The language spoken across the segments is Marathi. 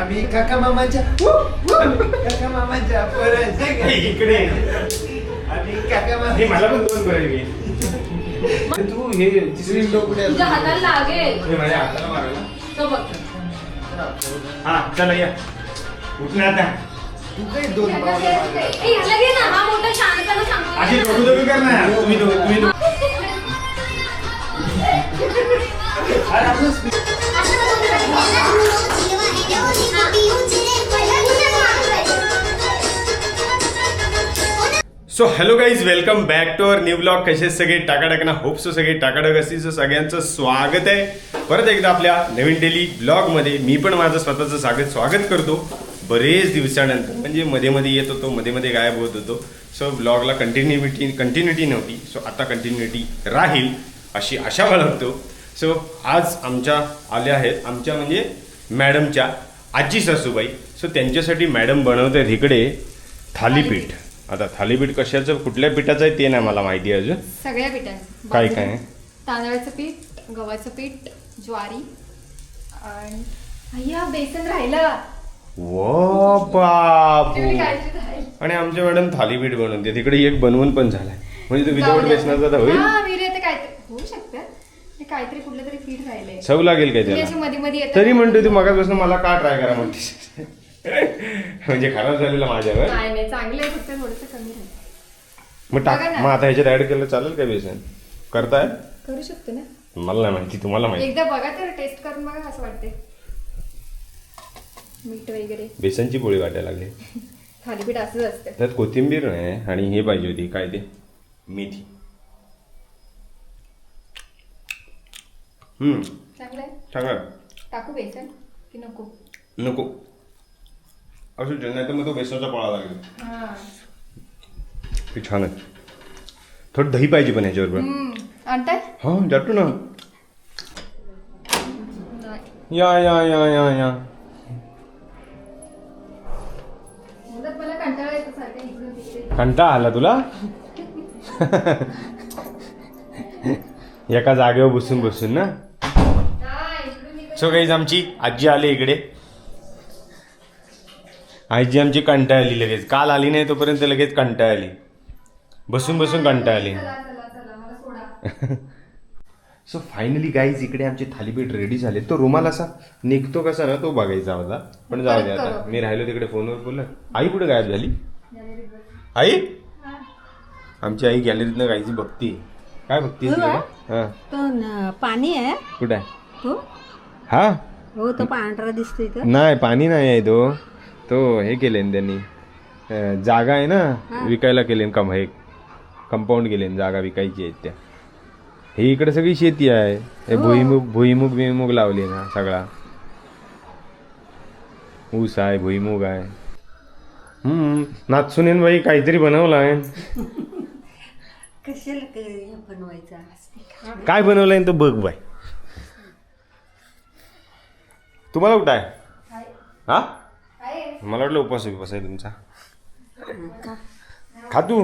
आम्ही काका मामाच्या काका मामाच्या हे घरी. इकडे. आम्ही काका हे मामा मला पण दोन बरं तू हे तिसरी विंडो कुठे तुझ्या हाताला लागेल. हे माझ्या हाताला मारायला. तो बघ. हा चला या. उठणार आता. तू काही दोन पावलं मागे. ए, ह्याला घे ना हा मोठा शांतपणे सांगतो अशी दोघं दोघं कर ना. तुम्ही दोघं तुम्ही दोघं so hello guys welcome back to our new blog कसे सगळे टाकाटाक ना होप सो सगळे टाकाटाक असतील सो सगळ्यांचं स्वागत आहे. परत एकदा आपल्या नवीन डेली ब्लॉगमध्ये मी पण माझं स्वतःचं स्वागत स्वागत करतो. बरेच दिवसानंतर. म्हणजे मध्ये मध्ये येत होतो मध्ये मध्ये गायब होत होतो. सो ब्लॉगला कंटिन्युटी कंटिन्युटी नव्हती. सो आता कंटिन्युटी राहील अशी आशा बाळगतो सो आज आमच्या आल्या आहेत आमच्या म्हणजे मॅडमच्या आजी सासूबाई. सो त्यांच्यासाठी मॅडम बनवत आहेत इकडे थालीपीठ. आता थालीपीठ कशाचं कुठल्या पिठाचं आहे ते नाही मला माहिती आहे अजून. सगळ्या पिठांचं. काय काय? आहे? तांदळाचं पीठ गव्हाचं पीठ ज्वारी आणि अय्या बेसन राहिलं. वो बापू राहील. आणि आमच्या मॅडम थालीपीठ बनवते तिकडे एक बनवून पण झालाय. म्हणजे तो जाऊ विदाऊट द्या. बेसनाचा तर होईल. हा, विरे ते काहीतरी होऊ शकतं. ते काहीतरी कुठलं तरी पीठ राहिलंय. चव लागेल काय अशी मध्ये मध्ये तरी. म्हणतो तू मगापासून मला का ट्राय करा म्हणते? म्हणजे खराब झालेला माझ्यावर. नाही नाही चांगलं फक्त थोडंसं कमी राहील. मग टाक बघा ना. मग आता ह्याच्यात ऍड केलं चालेल का बेसन? करताय? करू शकतो ना. मला नाही माहिती तुम्हाला माहिती. एकदा बघा तर टेस्ट करून बघा असं वाटते मीठ वगैरे. बेसनची पोळी वाटायला लागली. थालीपीठ असंच असतं. त्यात कोथिंबीर नाही आणि हे पाहिजे होती काय ते? मेथी. हम्म. चांगलं आहे. सांगा टाकू बेसन की नको? नको. असू दे नाही तर मग तो बेसनचा पोळा लागेल. हा. ते छान आहे. थोडं दही पाहिजे पण ह्याच्याबरोबर हम्म. आणताय? हा जातो ना. नाही. या या या या या. मला कंटाळा येतो सारखं इकडून तिकडे. कंटाळा आला तुला? एका जागेवर बसून बसून ना. इकडून इकडे. सो काहीच आमची आजी आली इकडे. आजी आमची कंटाळली लगेच. काल आली नाही तोपर्यंत लगेच कंटाळली बसून बसून चला मला सोडा. सो फायनली गाईज इकडे आमचे थालीपीठ रेडी झाले. तो रुमाल असा निघतो कसा ना तो बघायचा होता. पण जाऊ दे आता. मी राहिलो तिकडे फोनवर बोलत आई कुठे गायब झाली. आई. आमची आई गॅलरीतनं गायची बघती. काय बघती हो पाणी आहे. कुठे आहे? हो? हा तो पांढरा दिसतोय नाही पाणी नाही आहे तो. तो हे केले त्यांनी. अं, जागा आहे ना विकायला केले कम हे कंपाऊंड केले जागा विकायची आहेत त्या. ही इकडे सगळी शेती आहे. हे भुईमुग भुईमुग भुईमुग लावली ना सगळा. ऊस आहे भुईमुग आहे. हम्म नाचुनेन बाई काहीतरी बनवलं आहे कशाला क- हे बनवायचा काय बनवलंय तो बघ बाय तुम्हाला कुठं आहे. हा. मला वाटलं उपवास उपवास आहे तुमचा. खा तू.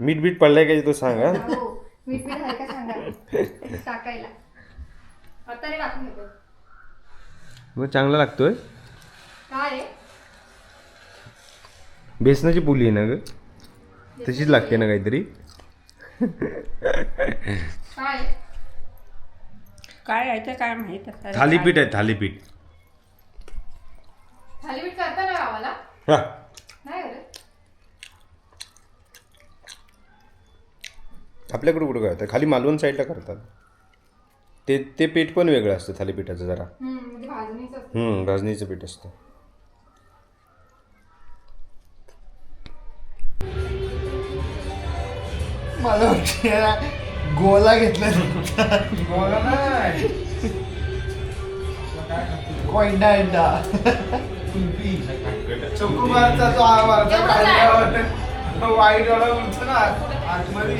मीठ बीठ पडलाय का तो सांग हा? हो. मीठ मीठ आहे का सांगा? टाकायला. आता रे टाकून घेतो मग चांगला लागतोय. काय आहे? बेसनाची पुली आहे ना ग? तशीच लागते ना काहीतरी. काय आहे? काय आहे ते काय माहीत. थालीपीठ आहे थालीपीठ. हा. नाही करत आपल्याकडे कुठं करतात खाली मालवण साईडला करतात. ते ते पीठ पण वेगळं असतं थालीपीठाचं जरा. हम्म, म्हणजे भाजणीचं असतं. हम्म भाजणीचं पीठ असतं. मला गोला घेतला गोला नाही. कोयंडा अंडा चुकुमारचा तो आवाज वाईट वाला उठतो ना आतमध्ये.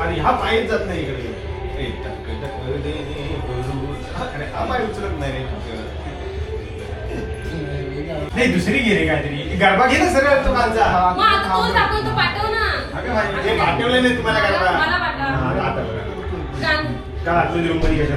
आणि हा पायच जात नाही इकडे. हा पाय उचलत नाही रे नाही दुसरी घे रे काहीतरी. गरबा घे ना सरळ तो हे पाठवलं नाही तुम्हाला गरबा. रूममध्ये कशा?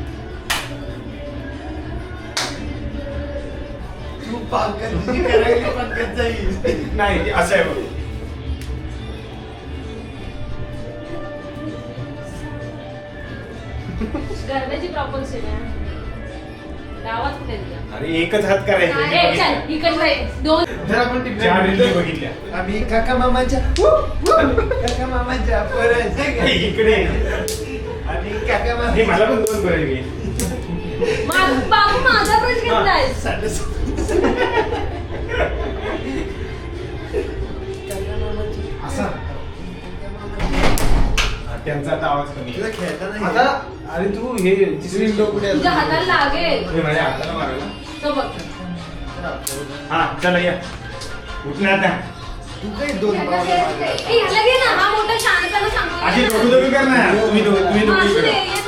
तू पंकज करायला पंकज जाईल. नाही असं आहे बघ. गरब्याची प्रॉपर सेवा आहे. गावात कुठे दिल्या? अरे एकच हात करायचा ए, चल, इकडे रे. दोन तर आपण टिपल्या चार रील्स बघितल्या. आम्ही काका मामाच्या काका मामाच्या परत इकडे. आणि काका मामा हे मला पण दोन बरं घे मा- बाबू माझा ब्रश घेतलाय त्यांचा आता आवाज कमी तुला खेळता नाही आता अरे तू हे तिसरी विंडो कुठे तुझ्या हाताला लागेल. हे माझ्या हाताला मारायला. तो बघ. हा चला या. उठणार आता. तू काही दोन. ए, ह्याला घे ना. हा मोठा शांतपणा सांगतो अशी दोघी दोघी कर ना. तुम्ही दोघी तुम्ही दोघी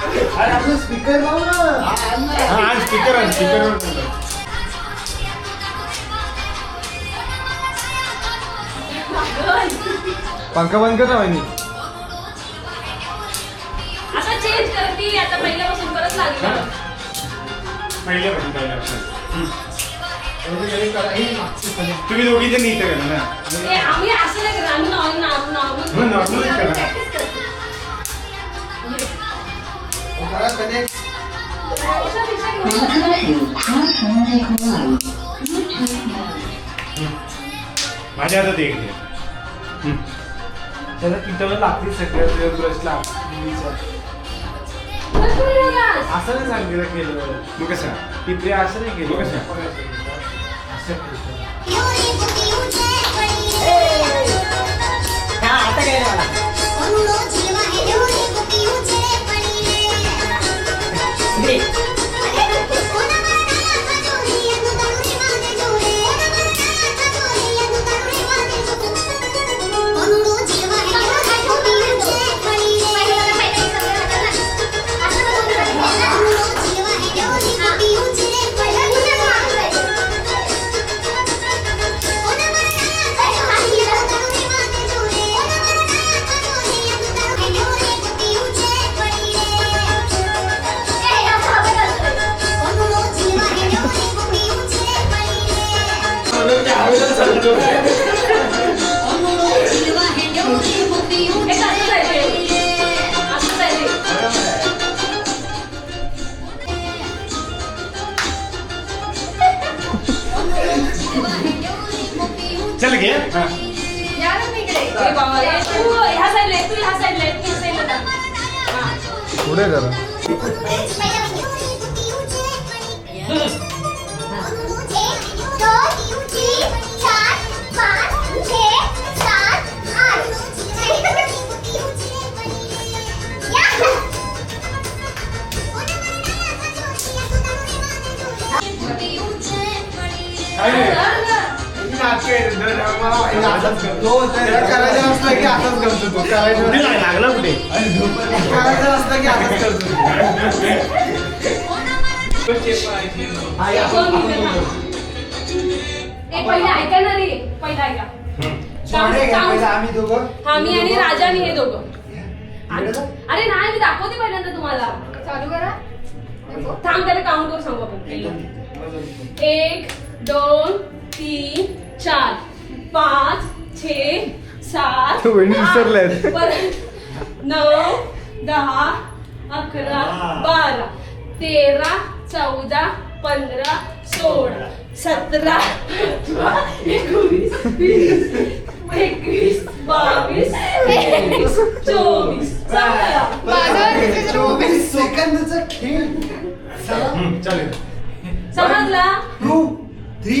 स्पीकर हा आज स्पीकर आहे स्पीकरवर पंखा बंद कर वहिनी आता चेंज करती आता पहिल्यापासून परत लागेल पहिल्यापासून पहिल्यापासून एवढं करा. हे मागचं पण आहे. तुम्ही दोघी जण इथं करा ना आम्ही असं नाही करत आम्ही नॉर्मल नॉर्मल करा. करा माझ्या हातात एक घे. त्याला किटाला लागते सगळ्या ब्रशला असं नाही सांगितलं केलं. मग कसा? टिपरे असं नाही केलं. कशा? असं केलं. जा. हा. पुढे करा करायचं असलं की करतो तो. करायचं लागला कुठे करायचं असलं की करतो ऐका ना रे पहिला ऐका आम्ही दोघं आणि राजा हे दोघं अरे नाही मी दाखवते पहिल्यांदा तुम्हाला चालू करा थांब त्याला काउंट करून सांगू आपण एक दोन तीन चार पाच छे सात आठ. परत नऊ दहा अकरा बारा तेरा चौदा पंधरा सोळा सतरा अठरा एकोणीस वीस एकवीस बावीस तेवीस चोवीस चौदा चोवीस सेकंदचा खेळ चला चालेल समजला टू थ्री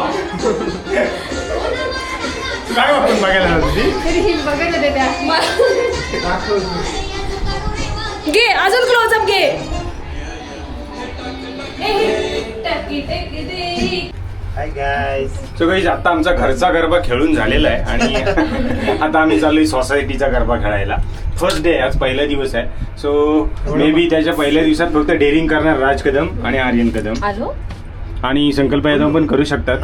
बघायला? घे अजून क्लोजअप घे. सो काही आता आमचा घरचा गरबा खेळून झालेला आहे आणि आता आम्ही चाललोय सोसायटीचा गरबा खेळायला. फर्स्ट डे आज पहिला दिवस आहे. सो मे बी त्याच्या पहिल्या दिवसात फक्त डेअरिंग करणार राज कदम आणि आर्यन कदम. आणि संकल्प यादव पण करू शकतात.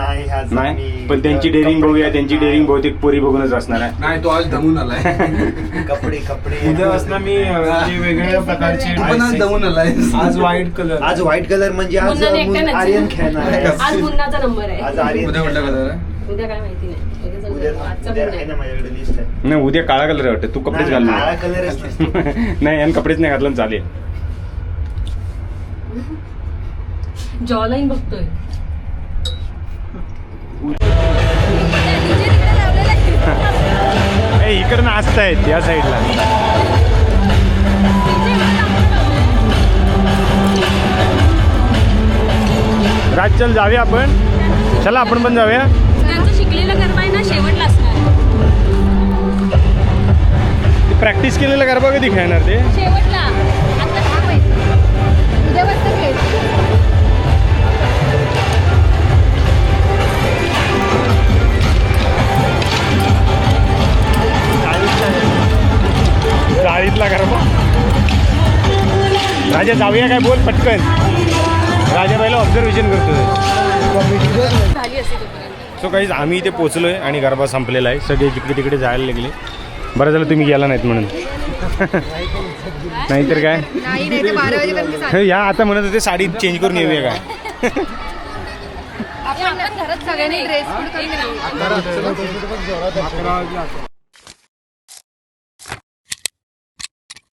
नाही, पण त्यांची डेअरिंग बघूया त्यांची डेअरिंग बहुतेक पोरी बघूनच असणार आहे. नाही तो आज दमून आलाय. कपडे कपडे. उद्यापासून मी अं, जे वेगवेगळ्या प्रकारचे तू पण आज दमून आलाय. आज व्हाईट कलर आज व्हाईट कलर म्हणजे आज मुन्नाने एकट्याने मुन- आर्यन खेळणार आहे. आज मुन्नाचा नंबर आहे. आज आर्यन उद्या कुठला कलर आहे? उद्या काय माहिती नाही. उद्या उद्या जाऊ. आजचा उद्या पण आहे ना नाही. माझ्याकडे लिस्ट आहे. नाही उद्या काळा कलर वाटतं. तू कपडेच घाल काळा कलरच नसतो नाही आणि कपडेच नाही घातलं चालेल. जॉलाईन बघतोय. ए इकडं नाचतायत या साईडला. राज चल जाऊया आपण. चला आपण पण जाऊया. शिकलेलं गरबा आहे ना शेवटला असणार. प्रॅक्टिस केलेला गरबा कधी खेळणार ते? शेवटला. चाळीतला गरबा राजा जाऊया काय? बोल पटकन. राजा पहिला ऑब्झर्वेशन करतोय. झाली असते तोपर्यंत सो काहीच आम्ही इथे पोचलोय आणि गरबा संपलेला आहे. सगळे जिकडे तिकडे जायला लागले. बरं झालं तुम्ही गेला नाहीत म्हणून. नाहीतर काय? हे या आता म्हणत होते साडी चेंज करून येऊया काय? आपण घरात सगळ्यांनी ड्रेस